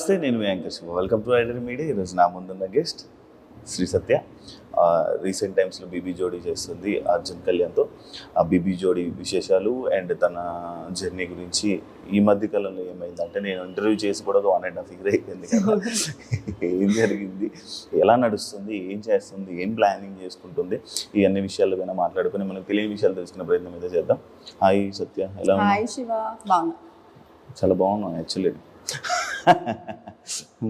నమస్తే నేను Venkatesh welcome to ఐడర్ media ఈరోజు నా ముందున్న గెస్ట్ శ్రీ సత్య. రీసెంట్ టైమ్స్లో బీబీ జోడీ చేస్తుంది అర్జున్ కళ్యాణ్తో ఆ బీబీ జోడీ విశేషాలు అండ్ తన జర్నీ గురించి ఈ మధ్య కాలంలో ఏమైందంటే నేను ఇంటర్వ్యూ చేసి కూడా వన్ అండ్ హాఫ్ ఇయర్ అయిపోయింది కదా. ఏం జరిగింది? ఎలా నడుస్తుంది? ఏం చేస్తుంది? ఏం ప్లానింగ్ చేసుకుంటుంది? ఈ అన్ని విషయాలు పైన మాట్లాడుకుని మనం తెలియని విషయాలు తెలుసుకునే ప్రయత్నం అయితే చేద్దాం. హాయ్ సత్య ఎలా ఉన్నావు? హాయ్ శివ బాగున్నా. చాలా బాగున్నావు యాక్చువల్లీ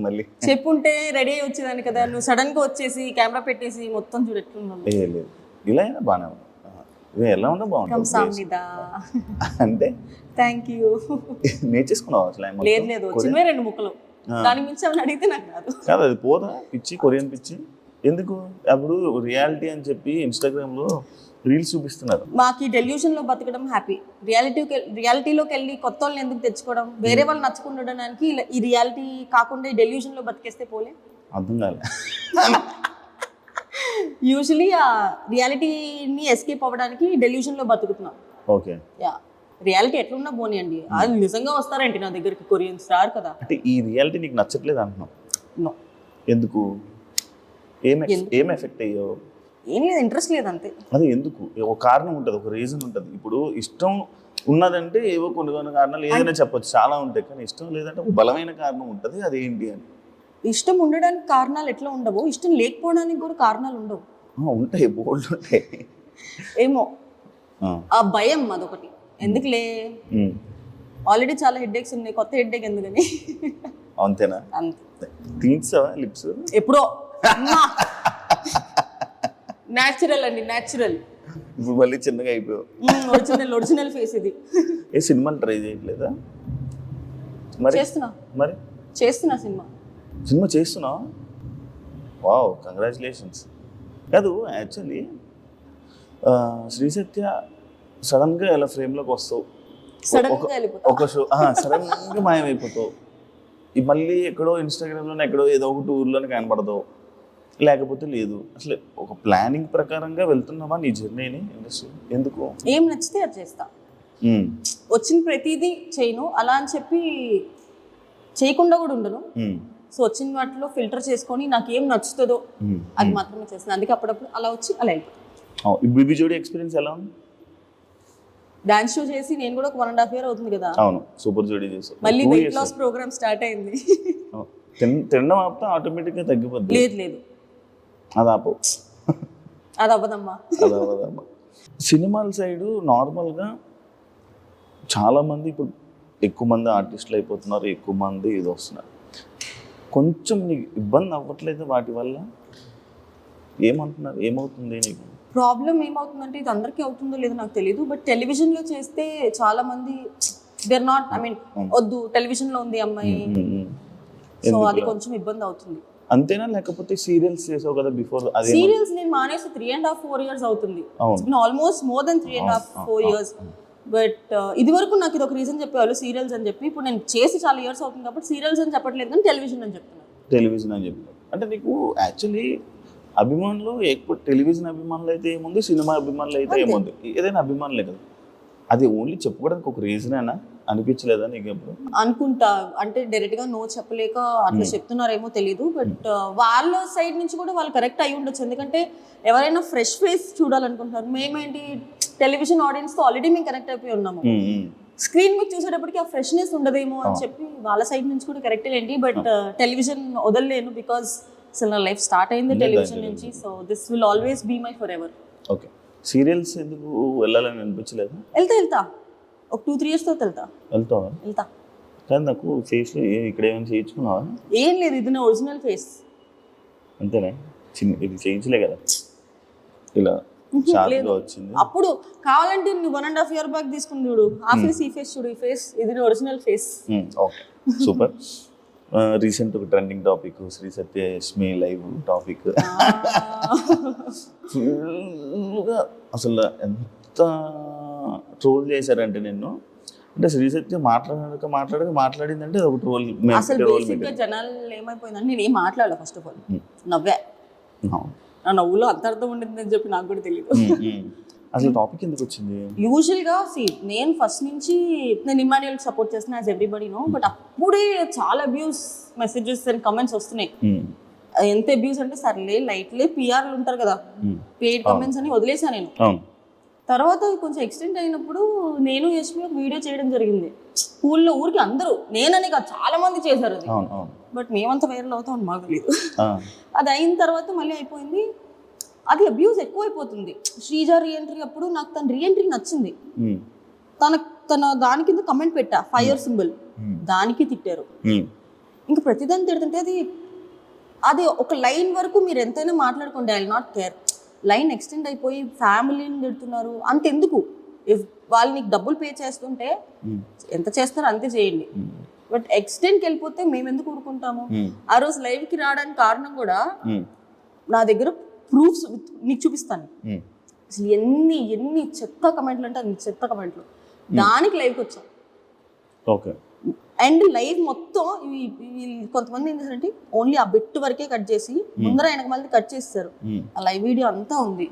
మళ్ళీ. చెప్పుంటే రెడీ అయ్యి వచ్చేదాన్ని కదా. నువ్వు సడన్గా వచ్చేసి కెమెరా పెట్టేసి మొత్తం చూడు లేదు. ఇలా అయినా బాగానే ఉంది. ఇవి ఎలా కమ్ బాగుంటుంది. అంటే? థ్యాంక్ యూ నేర్చేసుకున్నావు అసలు? లేదు లేదు. వచ్చినవే రెండు ముక్కలు. దాని మించి అడిగితే నాకు రాదు. కాదు అది పోదా? పిచ్చి కొరియన్ పిచ్చి? ఎందుకు? అప్పుడు రియాలిటీ అని చెప్పి ఇన్స్టాగ్రామ్లో రీల్స్ చూపిస్తున్నారు. మాకు ఈ డెల్యూషన్లో బతకడం హ్యాపీ. రియాలిటీ రియాలిటీలోకి వెళ్ళి కొత్త వాళ్ళని ఎందుకు తెచ్చుకోవడం? వేరే వాళ్ళు నచ్చకుండా ఉండడానికి ఇలా ఈ రియాలిటీ కాకుండా ఈ డెల్యూషన్లో బతికేస్తే పోలే? అర్థం కాలే. యూజువలీ ఆ రియాలిటీని ఎస్కేప్ అవ్వడానికి డెల్యూషన్లో బతుకుతున్నాం. ఓకే. యా. రియాలిటీ ఎట్లున్నా పోనీయండి. అది నిజంగా వస్తారేంటి నా దగ్గరికి? కొరియన్స్ రారు కదా. అంటే ఈ రియాలిటీ నీకు నచ్చట్లేదు అంటున్నావు. నో. ఎందుకు? ఏం ఏం ఎఫెక్ట్ అయ్యో ఏం లేదు ఇంట్రెస్ట్ లేదు అంతే. అది ఎందుకు? ఒక కారణం ఉంటుంది ఒక రీజన్ ఉంటుంది. ఇప్పుడు ఇష్టం ఉన్నదంటే ఏవో కొన్ని కొన్ని కారణాలు ఏదైనా చెప్పొచ్చు చాలా ఉంటాయి. కానీ ఇష్టం లేదంటే ఒక బలమైన కారణం ఉంటుంది అది ఏంటి అని. ఇష్టం ఉండడానికి కారణాలు ఎట్లా ఉండవు ఇష్టం లేకపోవడానికి కూడా కారణాలు ఉండవు. ఉంటాయి బోల్డ్ ఉంటాయి. ఏమో ఆ, భయం అదొకటి. ఎందుకులే? ఆల్రెడీ చాలా హెడ్ఏక్స్ ఉన్నాయి కొత్త హెడ్ఏక్ ఎందుకని? అంతేనా? అంతే. లిప్స్? ఎప్పుడో. న్యాచురల్ అండి న్యాచురల్ ఇప్పుడు మళ్ళీ చిన్నగా అయిపోయావు. ఒరిజినల్ ఒరిజినల్ ఫేస్ ఇది. ఏ సినిమాలు ట్రై చేయట్లేదా? మరి? చేస్తున్నా. మరి? చేస్తున్నా సినిమా. సినిమా చేస్తున్నావా వావ్ కంగ్రాచులేషన్స్ కాదు యాక్చువల్లీ శ్రీ సత్య సడన్గా ఇలా ఫ్రేమ్లోకి వస్తావు. సడన్ ఒక- గా షో సడన్గా మాయమైపోతావు. ఈ మళ్ళీ ఎక్కడో ఇన్స్టాగ్రామ్లోనే ఎక్కడో ఏదో ఒక టూర్లోనే కనపడతావు లేకపోతే లేదు. అసలు ఒక ప్లానింగ్ ప్రకారంగా వెళ్తున్నావా నీ జర్నీని ఇండస్ట్రీ ఎందుకు? ఏం నచ్చితే అది చేస్తా. వచ్చిన ప్రతిదీ చేయను. అలా అని చెప్పి చేయకుండా కూడా ఉండను. సో వచ్చిన వాటిలో ఫిల్టర్ చేసుకొని నాకు ఏం నచ్చుతుందో. అది మాత్రమే చేస్తాను. అందుకే అప్పుడప్పుడు అలా వచ్చి అలా వెళ్ళిపోతాను బిబి జోడి ఎక్స్పీరియన్స్ ఎలా ఉంది? డాన్స్ షో చేసి నేను కూడా ఒక వన్ అండ్ హాఫ్ ఇయర్ అవుతుంది కదా. అవును సూపర్ జోడి చేసావు మళ్ళీ వెయిట్. లాస్ ప్రోగ్రామ్ స్టార్ట్ అయింది. తినడం ఆపితే ఆటోమేటిక్గా తగ్గిపోద్ది. లేదు లేదు. అది ఆపు అది అవ్వదమ్మా అది అవ్వదమ్మా. సినిమాల సైడు నార్మల్గా చాలామంది ఇప్పుడు ఎక్కువ మంది ఆర్టిస్టులు అయిపోతున్నారు ఎక్కువ మంది ఇది వస్తున్నారు. కొంచెం నీకు ఇబ్బంది అవ్వట్లేదు వాటి వల్ల? ఏమంటున్నారు? ఏమవుతుంది నీకు? ప్రాబ్లం ఏమవుతుందంటే ఇది అందరికీ అవుతుందో లేదో నాకు తెలియదు బట్ టెలివిజన్లో చేస్తే చాలా మంది దేర్ నాట్ ఐ మీన్ వద్దు టెలివిజన్లో ఉంది అమ్మాయి. సో అది? కొంచెం ఇబ్బంది అవుతుంది. అంతేనా? లేకపోతే సీరియల్స్ చేసావు కదా బిఫోర్ అదే సీరియల్స్ నేను మానేసి three and half four years అవుతుంది. Almost more than three and half four years but ఇది వరకు నాకు ఇది ఒక రీజన్ చెప్పేవాళ్ళు సీరియల్స్ అని చెప్పి. ఇప్పుడు నేను చేసి చాలా ఇయర్స్ అవుతుంది కాబట్టి సీరియల్స్ అని చెప్పట్లేదు కానీ టెలివిజన్ అని చెప్తున్నాను టెలివిజన్ అని చెప్పారు అంటే నీకు యాక్చువల్లీ అభిమానులు ఎక్కువ టెలివిజన్ అభిమానులు అయితే ఏముంది సినిమా అభిమానులు అయితే ఏముంది? ఏదైనా అభిమానులే కదా. అది ఓన్లీ చెప్పుకోవడానికి ఒక రీజన్ అయినా అనిపించలేదా నీకు ఎప్పుడు? అనుకుంటా. అంటే డైరెక్ట్గా నో చెప్పలేక అట్లా చెప్తున్నారేమో తెలియదు బట్ వాళ్ళ సైడ్ నుంచి కూడా వాళ్ళు కరెక్ట్ అయి ఉండొచ్చు. ఎందుకంటే ఎవరైనా ఫ్రెష్ ఫేస్ చూడాలనుకుంటున్నారు. మేమేంటి టెలివిజన్ ఆడియన్స్తో ఆల్రెడీ మేము కనెక్ట్ అయిపోయి ఉన్నాము. స్క్రీన్ మీద చూసేటప్పటికి ఆ ఫ్రెష్నెస్ ఉండదేమో అని చెప్పి వాళ్ళ సైడ్ నుంచి కూడా కరెక్ట్ ఏంటి బట్ టెలివిజన్ వదలలేను బికాస్ అసలు నా లైఫ్ స్టార్ట్ అయింది టెలివిజన్ నుంచి. So this will always be my for ever okay serials ఎందుకు వెళ్ళాలని అనిపించలేదు వెళ్తా వెళ్తా ఒక టూ త్రీ ఇయర్స్ తర్వాత వెళ్తా వెళ్తావా వెళ్తా కానీ నాకు ఫేస్లో ఇక్కడ ఏమైనా చేయించుకున్నావా ఏం లేదు ఇది నా ఒరిజినల్ ఫేస్ అంతేనా చిన్న ఇది చేయించలే కదా ఇలా వచ్చింది అప్పుడు కావాలంటే నువ్వు one and half year back తీసుకుని చూడు ఆ ఫేస్ ఈ ఫేస్ చూడు ఈ ఫేస్ ఇది original face okay super recent ఒక trending topic Sri Satyalakshmi live topic ఫుల్గా అసలు ఎంత ట్రోల్ చేశారంటే నిన్ను? అంటే శ్రీ సత్య మాట్లాడక మాట్లాడక మాట్లాడిందంటే ఒక ట్రోల్ అసలు ట్రోల్ బేసిక్గా జనాలు ఏమైపోయిందని నేను ఏం మాట్లాడలే ఫస్ట్ ఆఫ్ ఆల్ నవ్వే. నా నవ్వులో అంత అర్థం ఉండిందని చెప్పి నాకు కూడా తెలియదు అసలు టాపిక్ ఎందుకు వచ్చింది? యూజువల్గా సి నేను ఫస్ట్ నుంచి నేను ఇమాన్యుయల్ సపోర్ట్ చేస్తున్నా యాజ్ ఎవ్రీబడి నో బట్ అప్పుడే చాలా అబ్యూస్ మెసేజెస్ అండ్ కమెంట్స్ వస్తున్నాయి. ఎంత అబ్యూస్ అంటే సర్లే లైట్లే పిఆర్లు ఉంటారు కదా. పెయిడ్ కమెంట్స్ అని వదిలేసా నేను. తర్వాత కొంచెం ఎక్స్టెండ్ అయినప్పుడు నేను యశ్మి ఒక వీడియో చేయడం జరిగింది. స్కూల్లో ఊరికి అందరూ నేననే కాదు చాలా మంది చేశారు అది. బట్ మేమంతా వైరల్ అవుతాం మాకు తెలియదు. అది అయిన తర్వాత మళ్ళీ అయిపోయింది. అది అబ్యూస్ ఎక్కువైపోతుంది. శ్రీజ రీఎంట్రీ అప్పుడు నాకు తన రీఎంట్రీ నచ్చింది. ఉమ్, తన తన దాని కింద కమెంట్ పెట్టా ఫైర్ సింబల్ ఉమ్, దానికి తిట్టారు. ఇంకా ప్రతిదాన్ని తిడుతుంటే అది అది ఒక లైన్ వరకు మీరు ఎంతైనా మాట్లాడుకోండి I not care line extend అయిపోయి ఫ్యామిలీని తిడుతున్నారు అంతెందుకు? ఇఫ్ వాళ్ళు నీకు డబ్బులు పే చేస్తుంటే ఉమ్, ఎంత చేస్తారో అంతే చేయండి. బట్ ఎక్స్టెండ్కి వెళ్ళిపోతే మేము ఎందుకు ఊరుకుంటాము? ఉమ్, ఆ రోజు లైవ్కి రావడానికి కారణం కూడా నా దగ్గర ప్రూఫ్స్ నీకు చూపిస్తాను. అసలు ఎన్ని ఎన్ని చెత్త కమెంట్లు అంటే అన్ని చెత్త కమెంట్లు. దానికి లైవ్కి వచ్చాం. ఓకే అండ్ లైవ్ మొత్తం కొంతమంది ఏం చేశారంటే ఓన్లీ ఆ బిట్ వరకే కట్ చేసి ముందర వెనక మళ్ళీ కట్ చేస్తారు. ఆ లైవ్ వీడియో అంతా ఉంది.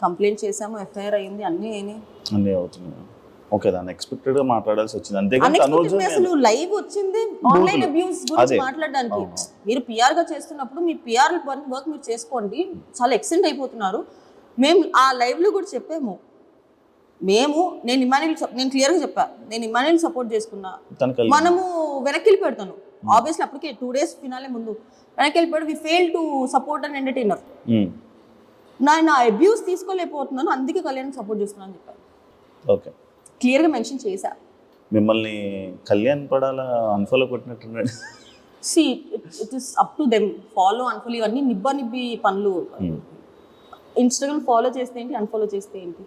కంప్లైంట్ చేసాము ఎఫ్ఐఆర్ అయింది అన్నీ అన్నీ అవుతున్నాయి ఓకే దాన్ని ఎక్స్పెక్టెడ్గా మాట్లాడాల్సి వచ్చింది. Unexpected అసలు లైవ్ వచ్చింది ఆన్లైన్ అబ్యూస్ గురించి. మాట్లాడడానికి. మీరు పిఆర్గా చేస్తున్నప్పుడు మీ పిఆర్ వర్క్ మీరు చేసుకోండి. చాలా ఎక్స్టెండ్ అయిపోతున్నారు. మేము ఆ లైవ్లో కూడా చెప్పాము. మేము నేను ఇమాన్యుల్ నేను క్లియర్గా చెప్పా. నేను ఇమాన్యుల్ సపోర్ట్ చేసుకున్నా. మనము వెనక్కి వెళ్ళిపెడతాను ఆబ్వియస్లీ అప్పటికే టూ డేస్ ఫినాలే ముందు. వెనక్కి వెళ్ళిపోయాడు. We fail to support and entertainer నా నా అబ్యూస్ తీసుకోలేకపోతున్నాను. అందుకే కళ్యాణ్ సపోర్ట్ చేస్తున్నాను అని చెప్పాను ఓకే. క్లియర్గా మెన్షన్ చేశా. మిమ్మల్ని Kalyan Padala unfollow కొట్టినట్టున్నాడు? See it is up to them follow unfollow ఇవన్నీ నిబ్బా నిబ్బి పనులు. ఇన్స్టాగ్రామ్ ఫాలో చేస్తే ఏంటి? అన్ఫాలో చేస్తే ఏంటి.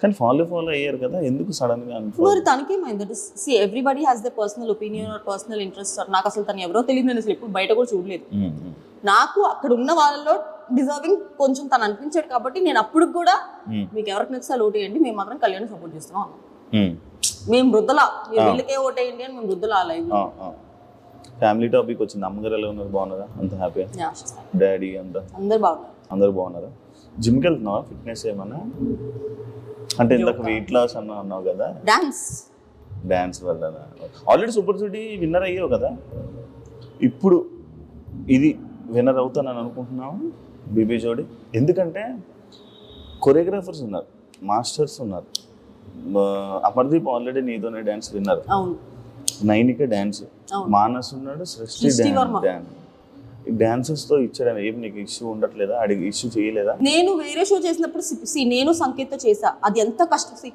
కానీ ఫాలో ఫాలో అయ్యారు కదా ఎందుకు సడన్గా? మరి తనకేమైంది? See everybody has the personal opinion or personal interest నాకు అసలు తను ఎవరో తెలియదు నేను అసలు ఎప్పుడు బయట కూడా చూడలేదు. నాకు అక్కడ ఉన్న వాళ్ళలో డిజర్వింగ్ కొంచెం తను అనిపించాడు కాబట్టి నేను అప్పుడు కూడా మీకు ఎవరికి నచ్చితే ఓటేయండి మేము మాత్రం కళ్యాణ్ సపోర్ట్ చేస్తున్నాం. మేము. వృద్ధలా వీళ్ళకే ఓటేయండి అని మేము వృద్ధలా లైవ్ ఆ, ఆ. ఫ్యామిలీ టాపిక్ వచ్చింది. అమ్మగారు ఎలా ఉన్నారు? బాగున్నారా? అంత హ్యాపీగా డాడీ అంతా? అందరు బాగున్నారు. అందరు బాగున్నారా? జిమ్కి వెళ్తున్నావా? ఫిట్నెస్ ఏమన్నా? అంటే ఇందాక వెయిట్ లాస్ అన్నా అన్నావు కదా. డాన్స్ డ్యాన్స్ వల్ల ఆల్రెడీ సూపర్ సిటీ విన్నర్ అయ్యావు కదా. ఇప్పుడు ఇది విన్నర్ అవుతానని అనుకుంటున్నావు? బీబీ జోడి? ఎందుకంటే కొరియోగ్రాఫర్స్ ఉన్నారు మాస్టర్స్ ఉన్నారు. అమర్దీప్ ఆల్రెడీ నీతోనే డ్యాన్స్ విన్నర్ అవును. నైనిక డ్యాన్స్. మానస్ ఉన్నాడు సృష్టి. డ్యాన్స్ డాన్సెస్తో ఇచ్చడం ఏం నీకు ఇష్యూ ఉండట్లేదా? అడిగి ఇష్యూ చేయలేదా? నేను వేరే షో చేసినప్పుడు సి- నేను సంకేత్తో చేసా అది ఎంత కష్టం. సి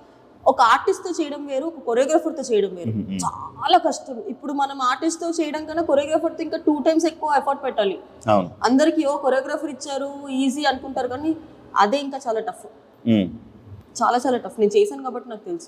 ఒక ఆర్టిస్ట్తో చేయడం వేరు ఒక కొరియోగ్రాఫర్తో చేయడం వేరు. చాలా కష్టం. ఇప్పుడు మనం ఆర్టిస్ట్తో చేయడం కన్నా కొరియోగ్రాఫర్తో ఇంకా టూ టైమ్స్ ఎక్కువ ఎఫర్ట్ పెట్టాలి. అందరికి ఓ కొరియోగ్రాఫర్ ఇచ్చారు ఈజీ అనుకుంటారు కానీ అదే ఇంకా చాలా టఫ్. చాలా చాలా టఫ్. నేను చేశాను కాబట్టి నాకు తెలుసు.